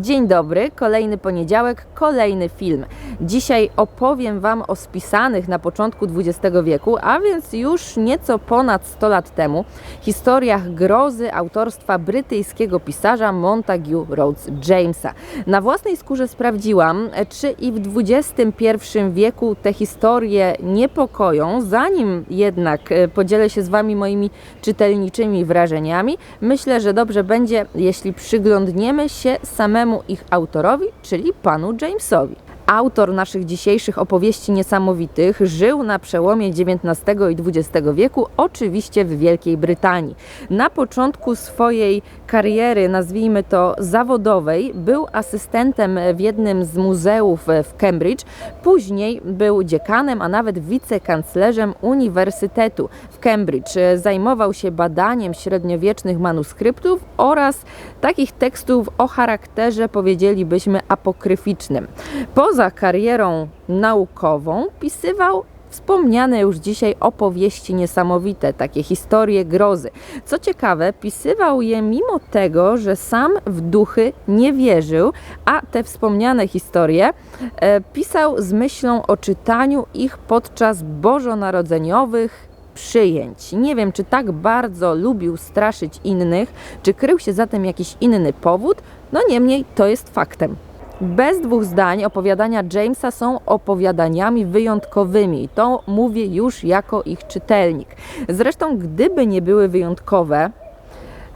Dzień dobry, kolejny poniedziałek, kolejny film. Dzisiaj opowiem Wam o spisanych na początku XX wieku, a więc już nieco ponad 100 lat temu, historiach grozy autorstwa brytyjskiego pisarza Montague Rhodes Jamesa. Na własnej skórze sprawdziłam, czy i w XXI wieku te historie niepokoją. Zanim jednak e, podzielę się z Wami moimi czytelniczymi wrażeniami, myślę, że dobrze będzie, jeśli przyglądniemy się samemu ich autorowi, czyli panu Jamesowi. Autor naszych dzisiejszych opowieści niesamowitych żył na przełomie XIX i XX wieku, oczywiście w Wielkiej Brytanii. Na początku swojej kariery, nazwijmy to zawodowej, był asystentem w jednym z muzeów w Cambridge, później był dziekanem, a nawet wicekanclerzem Uniwersytetu w Cambridge. Zajmował się badaniem średniowiecznych manuskryptów oraz takich tekstów o charakterze, powiedzielibyśmy, apokryficznym. Poza karierą naukową pisywał wspomniane już dzisiaj opowieści niesamowite, takie historie grozy. Co ciekawe, pisywał je mimo tego, że sam w duchy nie wierzył, a te wspomniane historie e, pisał z myślą o czytaniu ich podczas bożonarodzeniowych przyjęć. Nie wiem, czy tak bardzo lubił straszyć innych, czy krył się za tym jakiś inny powód, no niemniej to jest faktem. Bez dwóch zdań opowiadania Jamesa są opowiadaniami wyjątkowymi. To mówię już jako ich czytelnik. Zresztą, gdyby nie były wyjątkowe,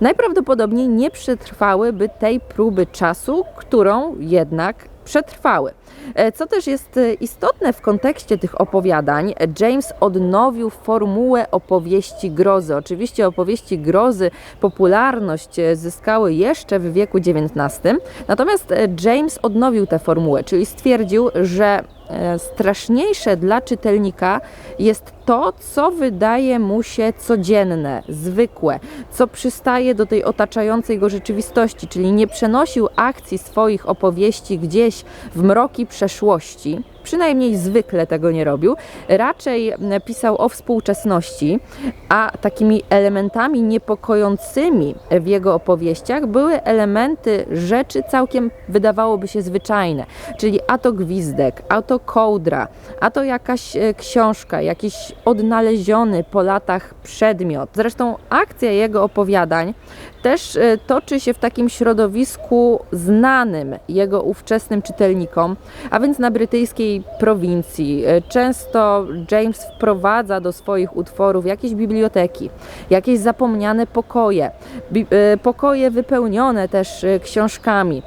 najprawdopodobniej nie przetrwałyby tej próby czasu, którą jednak przetrwały. E, co też jest e, istotne w kontekście tych opowiadań, James odnowił formułę opowieści grozy. Oczywiście opowieści grozy popularność e, zyskały jeszcze w wieku XIX, natomiast James odnowił tę formułę, czyli stwierdził, że straszniejsze dla czytelnika jest to, co wydaje mu się codzienne, zwykłe, co przystaje do tej otaczającej go rzeczywistości, czyli nie przenosił akcji swoich opowieści gdzieś w mroki przeszłości, przynajmniej zwykle tego nie robił. Raczej pisał o współczesności, a takimi elementami niepokojącymi w jego opowieściach były elementy rzeczy całkiem wydawałoby się zwyczajne, czyli a to gwizdek, a to kołdra, a to jakaś e, książka, jakiś odnaleziony po latach przedmiot. Zresztą akcja jego opowiadań też e, toczy się w takim środowisku znanym jego ówczesnym czytelnikom, a więc na brytyjskiej prowincji. E, często James wprowadza do swoich utworów jakieś biblioteki, jakieś zapomniane pokoje, e, pokoje wypełnione też książkami,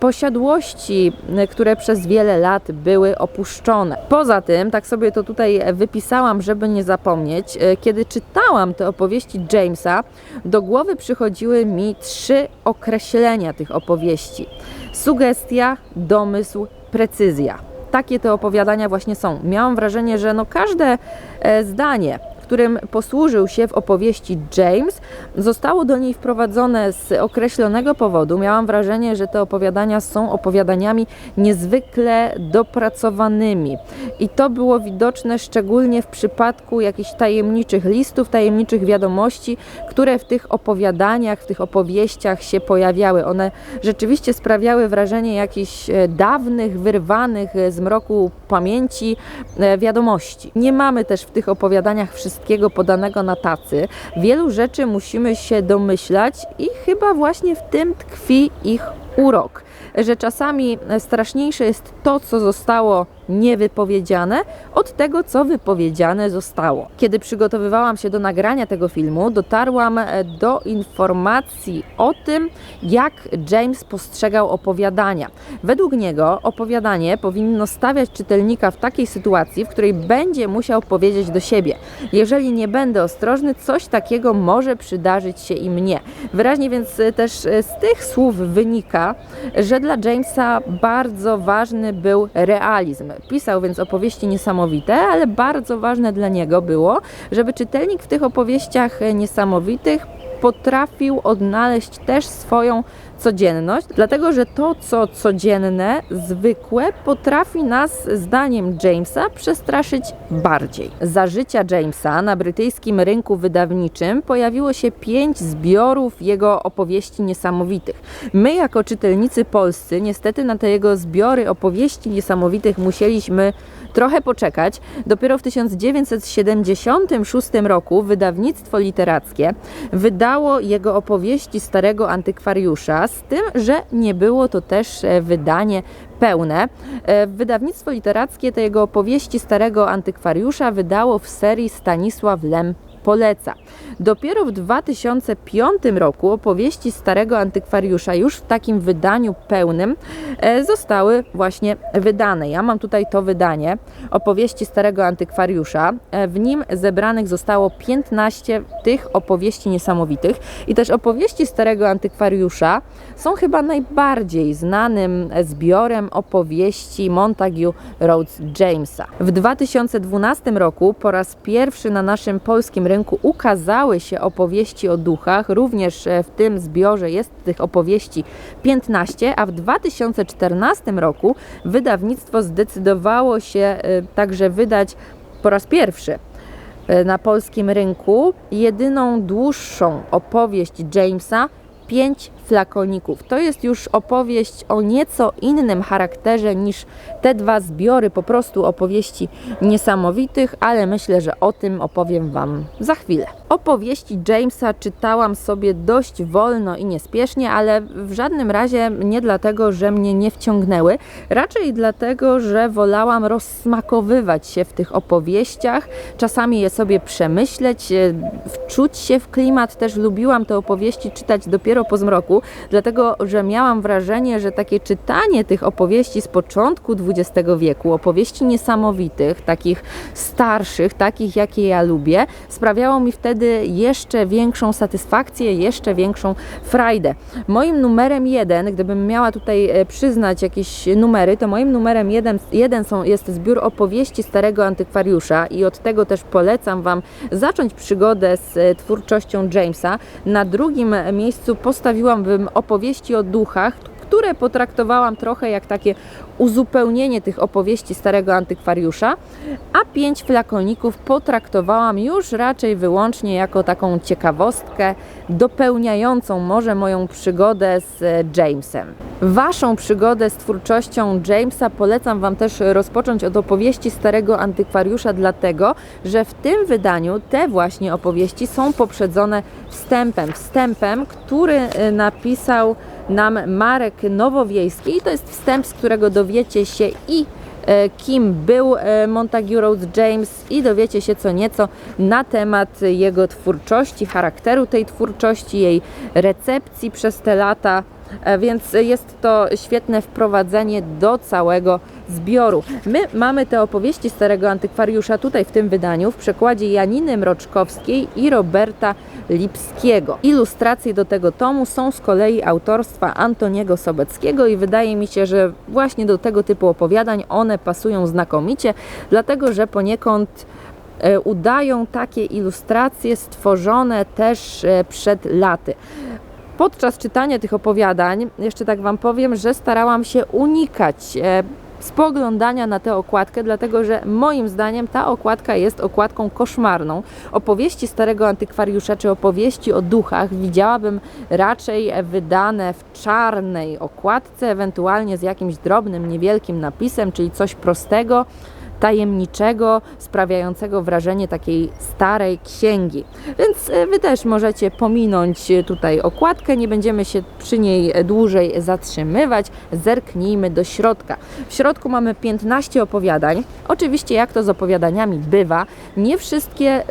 posiadłości, które przez wiele lat były opuszczone. Poza tym, tak sobie to tutaj wypisałam, żeby nie zapomnieć, kiedy czytałam te opowieści Jamesa, do głowy przychodziły mi trzy określenia tych opowieści: sugestia, domysł, precyzja. Takie te opowiadania właśnie są. Miałam wrażenie, że no każde e, zdanie którym posłużył się w opowieści James, zostało do niej wprowadzone z określonego powodu. Miałam wrażenie, że te opowiadania są opowiadaniami niezwykle dopracowanymi. I to było widoczne szczególnie w przypadku jakichś tajemniczych listów, tajemniczych wiadomości, które w tych opowiadaniach, w tych opowieściach się pojawiały. One rzeczywiście sprawiały wrażenie jakichś e, dawnych, wyrwanych z mroku pamięci e, wiadomości. Nie mamy też w tych opowiadaniach wszystkich wszystkiego podanego na tacy. Wielu rzeczy musimy się domyślać i chyba właśnie w tym tkwi ich urok, że czasami straszniejsze jest to, co zostało niewypowiedziane od tego, co wypowiedziane zostało. Kiedy przygotowywałam się do nagrania tego filmu, dotarłam e, do informacji o tym, jak James postrzegał opowiadania. Według niego opowiadanie powinno stawiać czytelnika w takiej sytuacji, w której będzie musiał powiedzieć do siebie: Jeżeli nie będę ostrożny, coś takiego może przydarzyć się i mnie. Wyraźnie więc e, też e, z tych słów wynika, że dla Jamesa bardzo ważny był realizm. Pisał więc opowieści niesamowite, ale bardzo ważne dla niego było, żeby czytelnik w tych opowieściach niesamowitych potrafił odnaleźć też swoją codzienność, dlatego że to, co codzienne, zwykłe, potrafi nas, zdaniem Jamesa, przestraszyć bardziej. Za życia Jamesa na brytyjskim rynku wydawniczym pojawiło się pięć zbiorów jego opowieści niesamowitych. My, jako czytelnicy polscy, niestety na te jego zbiory opowieści niesamowitych musieliśmy trochę poczekać. Dopiero w 1976 roku wydawnictwo literackie wydało jego opowieści Starego Antykwariusza, z tym, że nie było to też e, wydanie pełne. E, Wydawnictwo literackie te jego opowieści Starego Antykwariusza wydało w serii Stanisław Lem poleca. Dopiero w 2005 roku opowieści Starego Antykwariusza już w takim wydaniu pełnym e, zostały właśnie wydane. Ja mam tutaj to wydanie opowieści Starego Antykwariusza. E, W nim zebranych zostało 15 tych opowieści niesamowitych i też opowieści Starego Antykwariusza są chyba najbardziej znanym zbiorem opowieści Montague Rhodes Jamesa. W 2012 roku po raz pierwszy na naszym polskim rynku ukazały się opowieści o duchach. Również e, w tym zbiorze jest tych opowieści 15, a w 2014 roku wydawnictwo zdecydowało się e, także wydać po raz pierwszy e, na polskim rynku jedyną dłuższą opowieść Jamesa Pięć flakoników. To jest już opowieść o nieco innym charakterze niż te dwa zbiory, po prostu opowieści niesamowitych, ale myślę, że o tym opowiem Wam za chwilę. Opowieści Jamesa czytałam sobie dość wolno i niespiesznie, ale w żadnym razie nie dlatego, że mnie nie wciągnęły, raczej dlatego, że wolałam rozsmakowywać się w tych opowieściach, czasami je sobie przemyśleć, e, wczuć się w klimat. Też lubiłam te opowieści czytać dopiero po zmroku, dlatego że miałam wrażenie, że takie czytanie tych opowieści z początku XX wieku, opowieści niesamowitych, takich starszych, takich jakie ja lubię, sprawiało mi wtedy jeszcze większą satysfakcję, jeszcze większą frajdę. Moim numerem jeden, gdybym miała tutaj e, przyznać jakieś numery, to moim numerem jeden, jeden są, jest zbiór opowieści Starego Antykwariusza i od tego też polecam Wam zacząć przygodę z e, twórczością Jamesa. Na drugim miejscu postawiłabym opowieści o duchach, które potraktowałam trochę jak takie uzupełnienie tych opowieści Starego Antykwariusza, a pięć flakoników potraktowałam już raczej wyłącznie jako taką ciekawostkę dopełniającą może moją przygodę z e, Jamesem. Waszą przygodę z twórczością Jamesa polecam Wam też rozpocząć od opowieści Starego Antykwariusza, dlatego że w tym wydaniu te właśnie opowieści są poprzedzone wstępem. Wstępem, który e, napisał nam Marek Nowowiejski i to jest wstęp, z którego dowiecie się i e, kim był e, Montague Rhodes James i dowiecie się co nieco na temat jego twórczości, charakteru tej twórczości, jej recepcji przez te lata. E, Więc jest to świetne wprowadzenie do całego zbioru. My mamy te opowieści Starego Antykwariusza tutaj w tym wydaniu w przekładzie Janiny Mroczkowskiej i Roberta Lipskiego. Ilustracje do tego tomu są z kolei autorstwa Antoniego Sobeckiego i wydaje mi się, że właśnie do tego typu opowiadań one pasują znakomicie, dlatego że poniekąd e, udają takie ilustracje stworzone też e, przed laty. Podczas czytania tych opowiadań, jeszcze tak Wam powiem, że starałam się unikać e, spoglądania na tę okładkę, dlatego że moim zdaniem ta okładka jest okładką koszmarną. Opowieści Starego Antykwariusza czy opowieści o duchach widziałabym raczej wydane w czarnej okładce, ewentualnie z jakimś drobnym, niewielkim napisem, czyli coś prostego tajemniczego, sprawiającego wrażenie takiej starej księgi. Więc e, Wy też możecie pominąć e, tutaj okładkę, nie będziemy się przy niej dłużej zatrzymywać. Zerknijmy do środka. W środku mamy 15 opowiadań. Oczywiście, jak to z opowiadaniami bywa, nie wszystkie. e,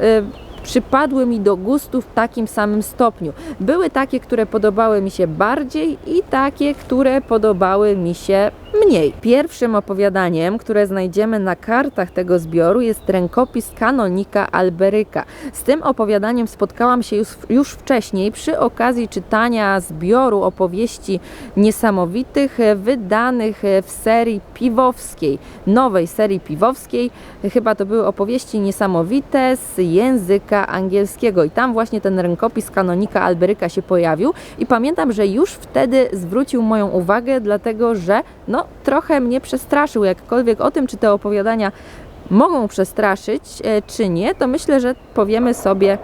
Przypadły mi do gustu w takim samym stopniu. Były takie, które podobały mi się bardziej, i takie, które podobały mi się mniej. Pierwszym opowiadaniem, które znajdziemy na kartach tego zbioru jest rękopis kanonika Alberyka. Z tym opowiadaniem spotkałam się już, już wcześniej przy okazji czytania zbioru opowieści niesamowitych e, wydanych e, w serii piwowskiej, nowej serii piwowskiej. Chyba to były opowieści niesamowite z języka angielskiego i tam właśnie ten rękopis kanonika Alberyka się pojawił i pamiętam, że już wtedy zwrócił moją uwagę, dlatego że no trochę mnie przestraszył, jakkolwiek o tym, czy te opowiadania mogą przestraszyć, e, czy nie, to myślę, że powiemy sobie,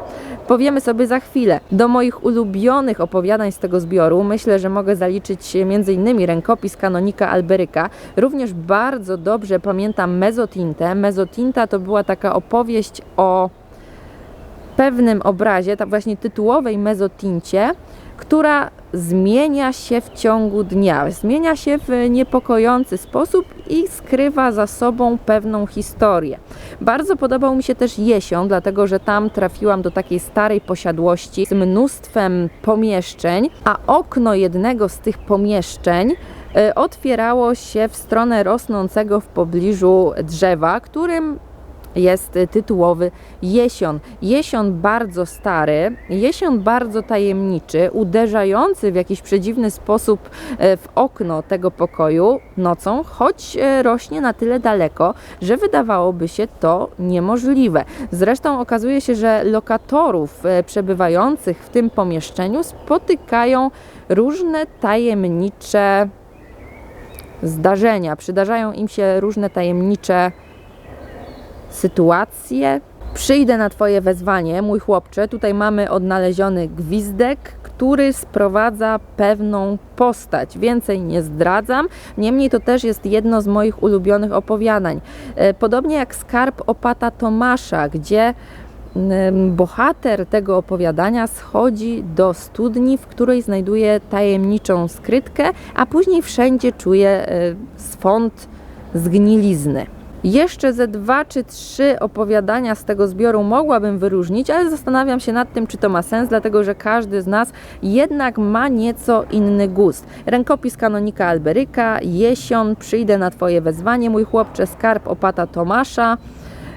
powiemy sobie za chwilę. Do moich ulubionych opowiadań z tego zbioru myślę, że mogę zaliczyć m.in. rękopis kanonika Alberyka. Również bardzo dobrze pamiętam Mezotintę. Mezotinta to była taka opowieść o pewnym obrazie, tak właśnie tytułowej mezotincie, która zmienia się w ciągu dnia, zmienia się w niepokojący sposób i skrywa za sobą pewną historię. Bardzo podobał mi się też Jesion, dlatego że tam trafiłam do takiej starej posiadłości z mnóstwem pomieszczeń, a okno jednego z tych pomieszczeń e, otwierało się w stronę rosnącego w pobliżu drzewa, którym jest tytułowy Jesion. Jesion bardzo stary, jesion bardzo tajemniczy, uderzający w jakiś przedziwny sposób e, w okno tego pokoju nocą, choć e, rośnie na tyle daleko, że wydawałoby się to niemożliwe. Zresztą okazuje się, że lokatorów e, przebywających w tym pomieszczeniu spotykają różne tajemnicze zdarzenia, przydarzają im się różne tajemnicze sytuacje. Przyjdę na Twoje wezwanie, mój chłopcze. Tutaj mamy odnaleziony gwizdek, który sprowadza pewną postać. Więcej nie zdradzam. Niemniej to też jest jedno z moich ulubionych opowiadań. E, podobnie jak skarb opata Tomasza, gdzie bohater tego opowiadania schodzi do studni, w której znajduje tajemniczą skrytkę, a później wszędzie czuje e, swąd zgnilizny. Jeszcze ze dwa czy trzy opowiadania z tego zbioru mogłabym wyróżnić, ale zastanawiam się nad tym, czy to ma sens, dlatego że każdy z nas jednak ma nieco inny gust. Rękopis kanonika Alberyka, Jesion, Przyjdę na Twoje wezwanie, mój chłopcze, Skarb opata Tomasza.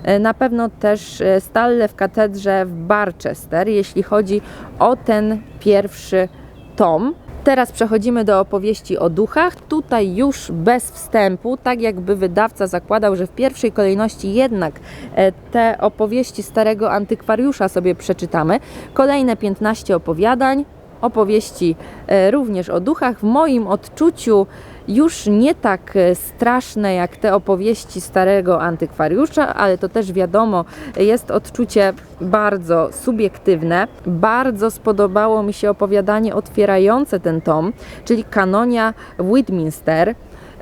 E, na pewno też e, Stalle w katedrze w Barchester, jeśli chodzi o ten pierwszy tom. Teraz przechodzimy do opowieści o duchach. Tutaj już bez wstępu, tak jakby wydawca zakładał, że w pierwszej kolejności jednak e, te opowieści starego antykwariusza sobie przeczytamy. Kolejne 15 opowiadań, opowieści e, również o duchach. W moim odczuciu już nie tak e, straszne jak te opowieści starego antykwariusza, ale to też wiadomo, jest odczucie bardzo subiektywne. Bardzo spodobało mi się opowiadanie otwierające ten tom, czyli Kanonia Westminster.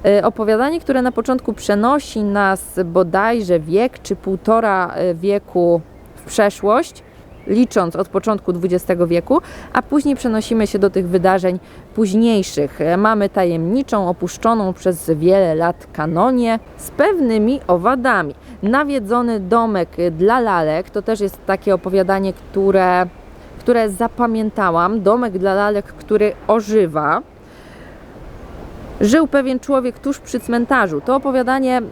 E, opowiadanie, które na początku przenosi nas bodajże wiek czy półtora wieku w przeszłość licząc od początku XX wieku, a później przenosimy się do tych wydarzeń późniejszych. Mamy tajemniczą, opuszczoną przez wiele lat kanonię z pewnymi owadami. Nawiedzony domek dla lalek to też jest takie opowiadanie, które, które zapamiętałam. Domek dla lalek, który ożywa. Żył pewien człowiek tuż przy cmentarzu. To opowiadanie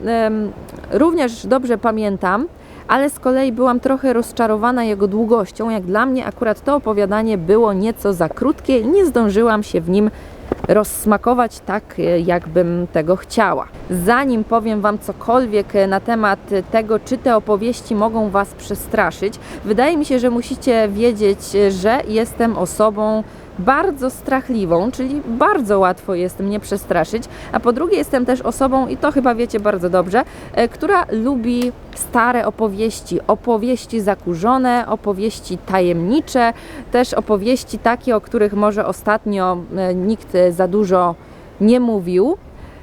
również dobrze pamiętam ale z kolei byłam trochę rozczarowana jego długością. Jak dla mnie akurat to opowiadanie było nieco za krótkie nie zdążyłam się w nim rozsmakować tak, e, jakbym tego chciała. Zanim powiem Wam cokolwiek e, na temat tego, czy te opowieści mogą Was przestraszyć, wydaje mi się, że musicie wiedzieć, e, że jestem osobą bardzo strachliwą, czyli bardzo łatwo jest mnie przestraszyć, a po drugie jestem też osobą, i to chyba wiecie bardzo dobrze, e, która lubi stare opowieści, opowieści zakurzone, opowieści tajemnicze, też opowieści takie, o których może ostatnio e, nikt za dużo nie mówił.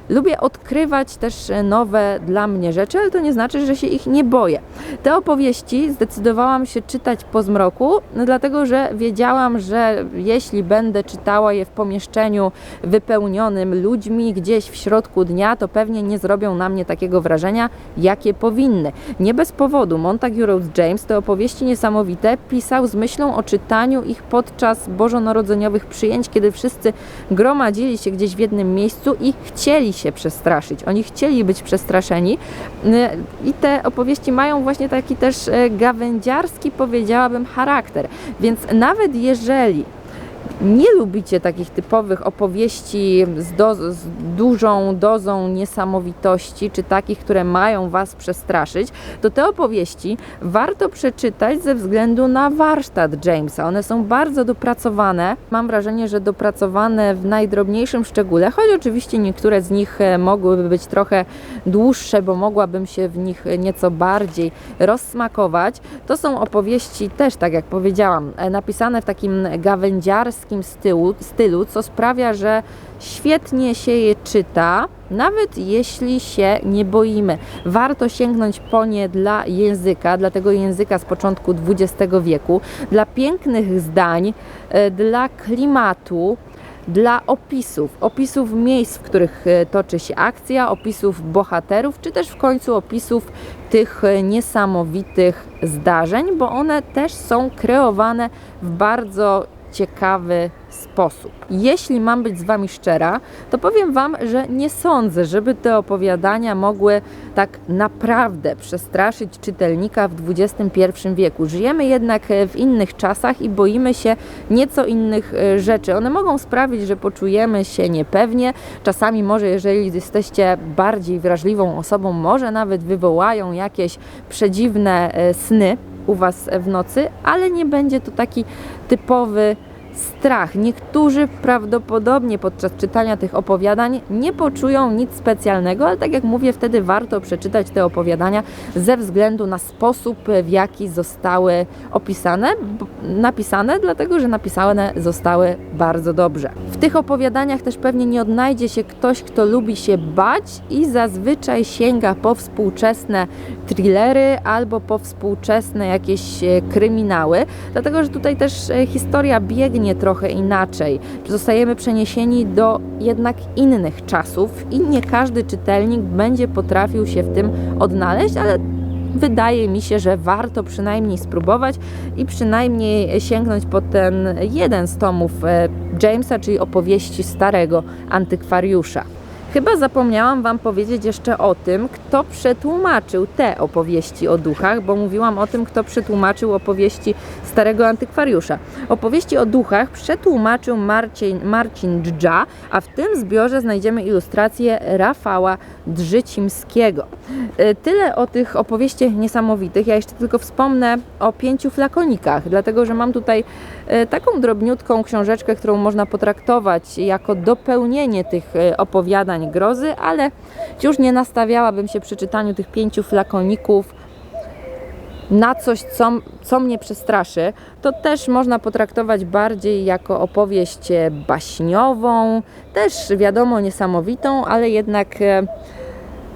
Lubię odkrywać też nowe dla mnie rzeczy, ale to nie znaczy, że się ich nie boję. Te opowieści zdecydowałam się czytać po zmroku, no dlatego że wiedziałam, że jeśli będę czytała je w pomieszczeniu wypełnionym ludźmi gdzieś w środku dnia, to pewnie nie zrobią na mnie takiego wrażenia, jakie powinny. Nie bez powodu Montague Rhodes James te opowieści niesamowite pisał z myślą o czytaniu ich podczas bożonarodzeniowych przyjęć, kiedy wszyscy gromadzili się gdzieś w jednym miejscu i chcieli się przestraszyć, oni chcieli być przestraszeni y, i te opowieści mają właśnie taki też e, gawędziarski, powiedziałabym, charakter. Więc nawet jeżeli nie lubicie takich typowych opowieści z, do, z, dużą dozą niesamowitości, czy takich, które mają Was przestraszyć, to te opowieści warto przeczytać ze względu na warsztat Jamesa. One są bardzo dopracowane. Mam wrażenie, że dopracowane w najdrobniejszym szczególe, choć oczywiście niektóre z nich e, mogłyby być trochę dłuższe, bo mogłabym się w nich nieco bardziej rozsmakować. To są opowieści też, tak jak powiedziałam, e, napisane w takim gawędziarskim stylu, stylu, co sprawia, że świetnie się je czyta, nawet jeśli się nie boimy. Warto sięgnąć po nie dla języka, dla tego języka z początku XX wieku, dla pięknych zdań, e, dla klimatu, dla opisów, opisów miejsc, w których e, toczy się akcja, opisów bohaterów, czy też w końcu opisów tych e, niesamowitych zdarzeń, bo one też są kreowane w bardzo ciekawy sposób. Jeśli mam być z Wami szczera, to powiem Wam, że nie sądzę, żeby te opowiadania mogły tak naprawdę przestraszyć czytelnika w XXI wieku. Żyjemy jednak w innych czasach i boimy się nieco innych e, rzeczy. One mogą sprawić, że poczujemy się niepewnie. Czasami może, jeżeli jesteście bardziej wrażliwą osobą, może nawet wywołają jakieś przedziwne e, sny u Was w nocy, ale nie będzie to taki typowy strach. Niektórzy prawdopodobnie podczas czytania tych opowiadań nie poczują nic specjalnego, ale tak jak mówię, wtedy warto przeczytać te opowiadania ze względu na sposób, w jaki zostały opisane, napisane, dlatego że napisane zostały bardzo dobrze. W tych opowiadaniach też pewnie nie odnajdzie się ktoś, kto lubi się bać i zazwyczaj sięga po współczesne thrillery albo po współczesne jakieś e, kryminały, dlatego że tutaj też e, historia biegnie trochę inaczej. Zostajemy przeniesieni do jednak innych czasów i nie każdy czytelnik będzie potrafił się w tym odnaleźć, ale wydaje mi się, że warto przynajmniej spróbować i przynajmniej sięgnąć po ten jeden z tomów e, Jamesa, czyli opowieści starego antykwariusza. Chyba zapomniałam Wam powiedzieć jeszcze o tym, kto przetłumaczył te opowieści o duchach, bo mówiłam o tym, kto przetłumaczył opowieści starego antykwariusza. Opowieści o duchach przetłumaczył Marcin, Marcin Dżdża, a w tym zbiorze znajdziemy ilustrację Rafała Drzycimskiego. E, tyle o tych opowieściach niesamowitych. Ja jeszcze tylko wspomnę o pięciu flakonikach, dlatego że mam tutaj taką drobniutką książeczkę, którą można potraktować jako dopełnienie tych e, opowiadań grozy, ale już nie nastawiałabym się przy czytaniu tych pięciu flakoników na coś, co, co mnie przestraszy, to też można potraktować bardziej jako opowieść e, baśniową, też wiadomo niesamowitą, ale jednak e,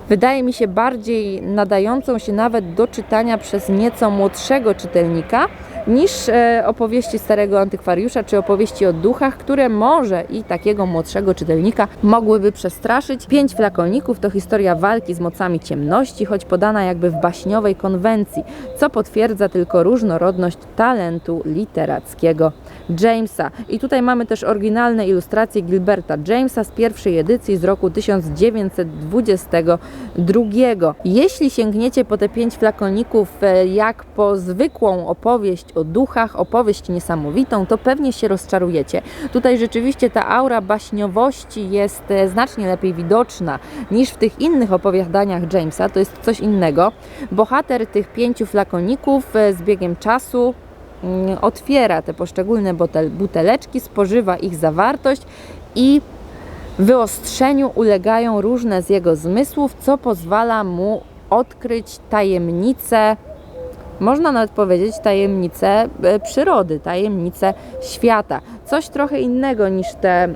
wydaje mi się bardziej nadającą się nawet do czytania przez nieco młodszego czytelnika, niż e, opowieści starego antykwariusza czy opowieści o duchach, które może i takiego młodszego czytelnika mogłyby przestraszyć. Pięć flakoników to historia walki z mocami ciemności, choć podana jakby w baśniowej konwencji, co potwierdza tylko różnorodność talentu literackiego Jamesa. I tutaj mamy też oryginalne ilustracje Gilberta Jamesa z pierwszej edycji z roku 1922. Jeśli sięgniecie po te pięć flakoników e, jak po zwykłą opowieść o duchach, opowieść niesamowitą, to pewnie się rozczarujecie. Tutaj rzeczywiście ta aura baśniowości jest e, znacznie lepiej widoczna niż w tych innych opowiadaniach Jamesa. To jest coś innego. Bohater tych pięciu flakoników e, z biegiem czasu otwiera te poszczególne buteleczki, spożywa ich zawartość i wyostrzeniu ulegają różne z jego zmysłów, co pozwala mu odkryć tajemnice można nawet powiedzieć tajemnice e, przyrody, tajemnice świata. Coś trochę innego niż te e,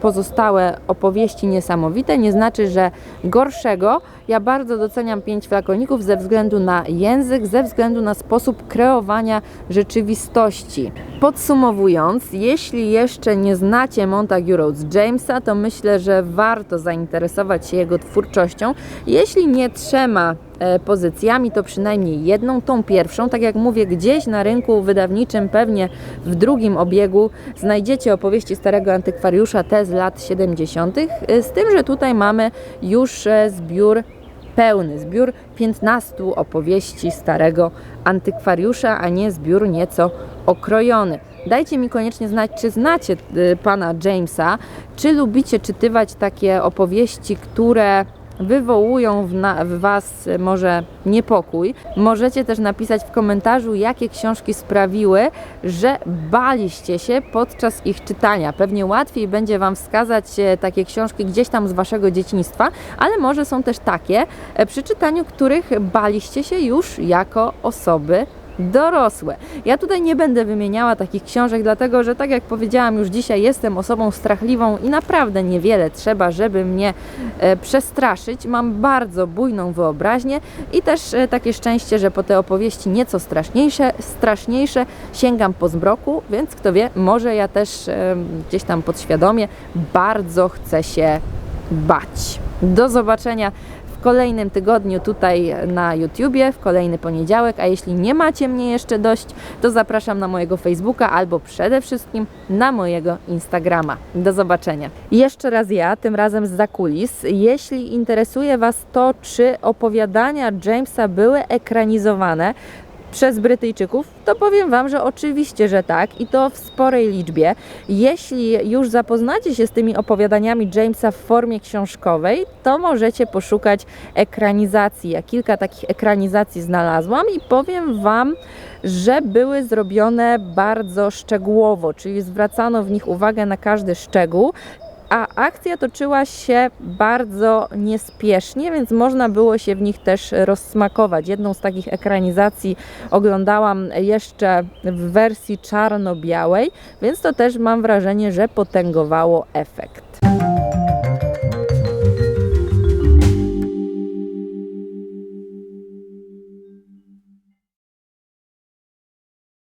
pozostałe opowieści niesamowite, nie znaczy, że gorszego. Ja bardzo doceniam pięć flakoników ze względu na język, ze względu na sposób kreowania rzeczywistości. Podsumowując, jeśli jeszcze nie znacie Montague Rhodes Jamesa, to myślę, że warto zainteresować się jego twórczością. Jeśli nie trzema E, pozycjami, to przynajmniej jedną, tą pierwszą, tak jak mówię, gdzieś na rynku wydawniczym, pewnie w drugim obiegu znajdziecie opowieści starego antykwariusza te z lat 70., y, z tym, że tutaj mamy już e, zbiór pełny, zbiór 15 opowieści starego antykwariusza, a nie zbiór nieco okrojony. Dajcie mi koniecznie znać, czy znacie y, pana Jamesa, czy lubicie czytywać takie opowieści, które wywołują w, na, w Was może niepokój. Możecie też napisać w komentarzu, jakie książki sprawiły, że baliście się podczas ich czytania. Pewnie łatwiej będzie Wam wskazać e, takie książki gdzieś tam z Waszego dzieciństwa, ale może są też takie, e, przy czytaniu których baliście się już jako osoby dorosłe. Ja tutaj nie będę wymieniała takich książek, dlatego że tak jak powiedziałam już dzisiaj, jestem osobą strachliwą i naprawdę niewiele trzeba, żeby mnie e, przestraszyć. Mam bardzo bujną wyobraźnię i też e, takie szczęście, że po te opowieści nieco straszniejsze, straszniejsze sięgam po zmroku, więc kto wie, może ja też e, gdzieś tam podświadomie bardzo chcę się bać. Do zobaczenia kolejnym tygodniu tutaj na YouTubie, w kolejny poniedziałek, a jeśli nie macie mnie jeszcze dość, to zapraszam na mojego Facebooka albo przede wszystkim na mojego Instagrama. Do zobaczenia. Jeszcze raz ja, tym razem z zakulis. Jeśli interesuje Was to, czy opowiadania Jamesa były ekranizowane, przez Brytyjczyków, to powiem Wam, że oczywiście, że tak i to w sporej liczbie. Jeśli już zapoznacie się z tymi opowiadaniami Jamesa w formie książkowej, to możecie poszukać ekranizacji. Ja kilka takich ekranizacji znalazłam i powiem Wam, że były zrobione bardzo szczegółowo, czyli zwracano w nich uwagę na każdy szczegół a akcja toczyła się bardzo niespiesznie, więc można było się w nich też rozsmakować. Jedną z takich ekranizacji oglądałam jeszcze w wersji czarno-białej, więc to też mam wrażenie, że potęgowało efekt.